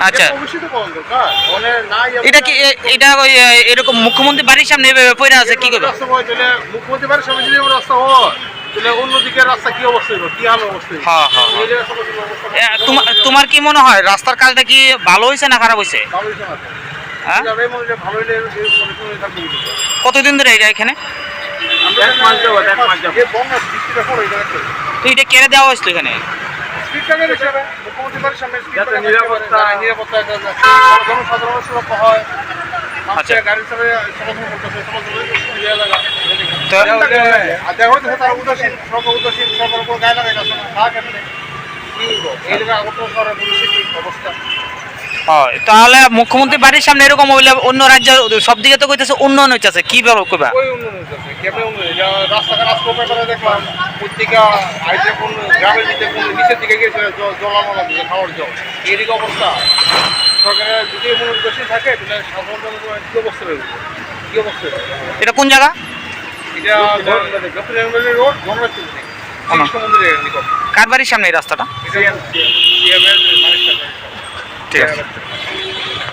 আচ্ছা। অবশ্যই তো পাওয়া দরকার। নাই এটা কি এটা ওই এরকম মুখ্যমন্ত্রী বাড়ির সামনে এভাবে পড়ে আছে কি করবে? হয় তাহলে মুখ্যমন্ত্রী বাড়ির সামনে যদি রাস্তা হয়? হ্যাঁ, হ্যাঁ, তোমার তোমার কি মনে হয় রাস্তার কাজটা কি ভালো হয়েছে না খারাপ হয়েছে। কতদিন ধরে এটা এখানে? এটা কেড়ে দেওয়া হয়েছিল এখানে? স্পিডটাকে রেখে দেবে। মুখ্যমন্ত্রী বাড়ির সামনে যাতে নিরাপত্তা- নিরাপত্তা। জনসাধারণের সুরক্ষা হয় আচ্ছা। গাড়ি চালায় চলাচল করতেছে, আর দেখা তারা উদাসীন, সরকার উদাসীন, সরকার উপর গায়ে লাগাই না। কেমনে? কি এই জায়গায় আগরতলা শহরের অবস্থা? হয়। তাহলে মুখ্যমন্ত্রী বাড়ির সামনে এরকম হইলে অন্য রাজ্যের সব দিকে তো কইতেছে উন্নয়ন হইতেছে কি কইবা? উন্নয়ন? এটা কোন জায়গা। সমুদ্রের কার বাড়ির সামনে এই রাস্তাটা? ঠিক আছে